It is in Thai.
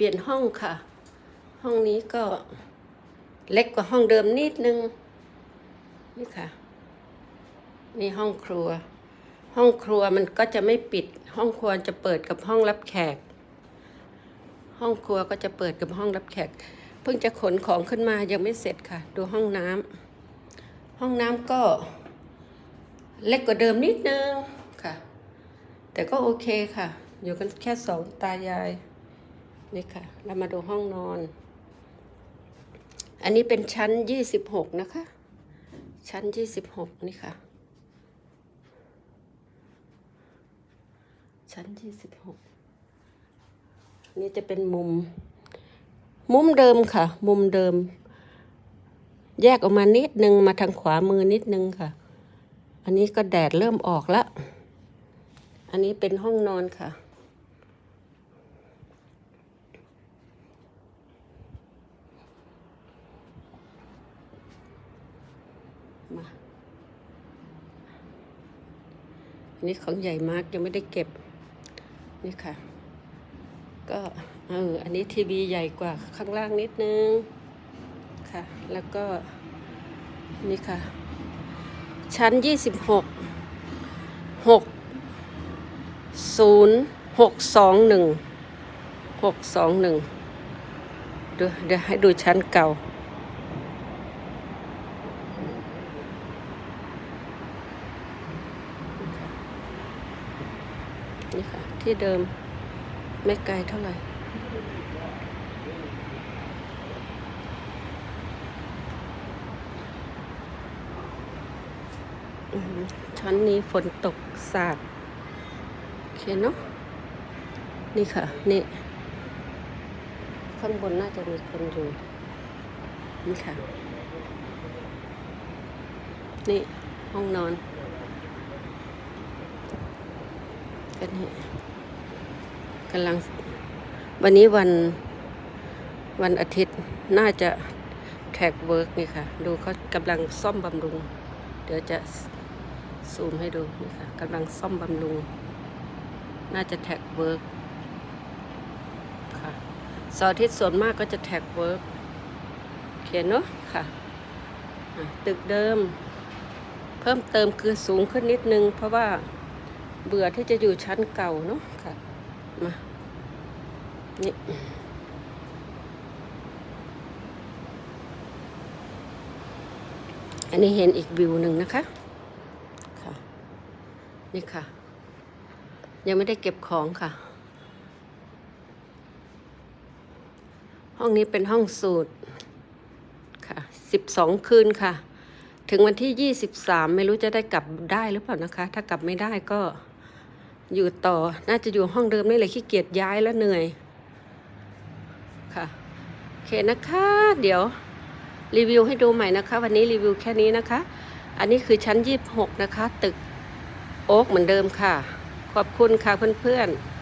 เปลี่ยนห้องค่ะ ห้องนี้ก็เล็กกว่าห้องเดิมนิดนึง นี่ค่ะ นี่ห้องครัว ห้องครัวมันก็จะไม่ปิด ห้องครัวจะเปิดกับห้องรับแขก ห้องครัวก็จะเปิดกับห้องรับแขก เพิ่งจะขนของขึ้นมายังไม่เสร็จค่ะ ดูห้องน้ำห้องน้ำก็เล็กกว่าเดิมนิดนึงค่ะ แต่ก็โอเคค่ะ อยู่กันแค่สองตายาย นี่ค่ะ เรามาดูห้องนอน อันนี้เป็นชั้นยี่สิบหกนะคะ ชั้นยี่สิบหกนี่ค่ะ ชั้นยี่สิบหกนี่จะเป็นมุม มุมเดิมค่ะ มุมเดิม แยกออกมานิดนึงมาทางขวามือนิดนึงค่ะ อันนี้ก็แดดเริ่มออกแล้ว อันนี้เป็นห้องนอนค่ะ มาอันนี้ของใหญ่มากยังไม่ได้เก็บ นี่ค่ะ ก็เอออันนี้ทีวีใหญ่กว่าข้างล่างนิดนึง ค่ะ แล้วก็ นี่ค่ะ ชั้นยี่สิบหกหกศูนย์หกสองหนึ่งหกสองหนึ่งดูเดี๋ยวให้ดูชั้นเก่า นี่ค่ะ ที่เดิมไม่ไกลเท่าไหร่ ชั้นนี้ฝนตกสาดโอเคเนาะนี่ค่ะ นี่ ข้างบนน่าจะมีคนอยู่ นี่ค่ะ นี่ห้องนอน กันนี่กำลัง วันนี้วันวันอาทิตย์น่าจะแท็กเวิร์กนี่ค่ะ ดูเขากำลังซ่อมบำรุง เดี๋ยวจะซูมให้ดูนี่ค่ะกำลังซ่อมบำรุง น่าจะแท็กเวิร์กค่ะสาร์อาทิตย์ส่วนมากก็จะแท็กเวิร์กเขียนเนาะค่ะ ตึกเดิม เพิ่มเติมคือสูงขึ้นนิดนึง เพราะว่า เบื่อที่จะอยู่ชั้นเก่าเนาะค่ะ มา นี่อันนี้เห็นอีกวิวหนึ่งนะคะ ค่ะ นี่ค่ะ ยังไม่ได้เก็บของค่ะ ห้องนี้เป็นห้องสูตร ค่ะสิบสองคืนค่ะ ถึงวันที่ยี่สิบสามไม่รู้จะได้กลับได้หรือเปล่านะคะ ถ้ากลับไม่ได้ก็ อยู่ต่อ น่าจะอยู่ห้องเดิมนี่แหละขี้เกียจย้ายแล้วเหนื่อย ค่ะ โอเคนะคะ เดี๋ยวรีวิวให้ดูใหม่นะคะ วันนี้รีวิวแค่นี้นะคะ อันนี้คือชั้น 26 นะคะ ตึกโอ๊กเหมือนเดิมค่ะ ขอบคุณค่ะเพื่อนๆ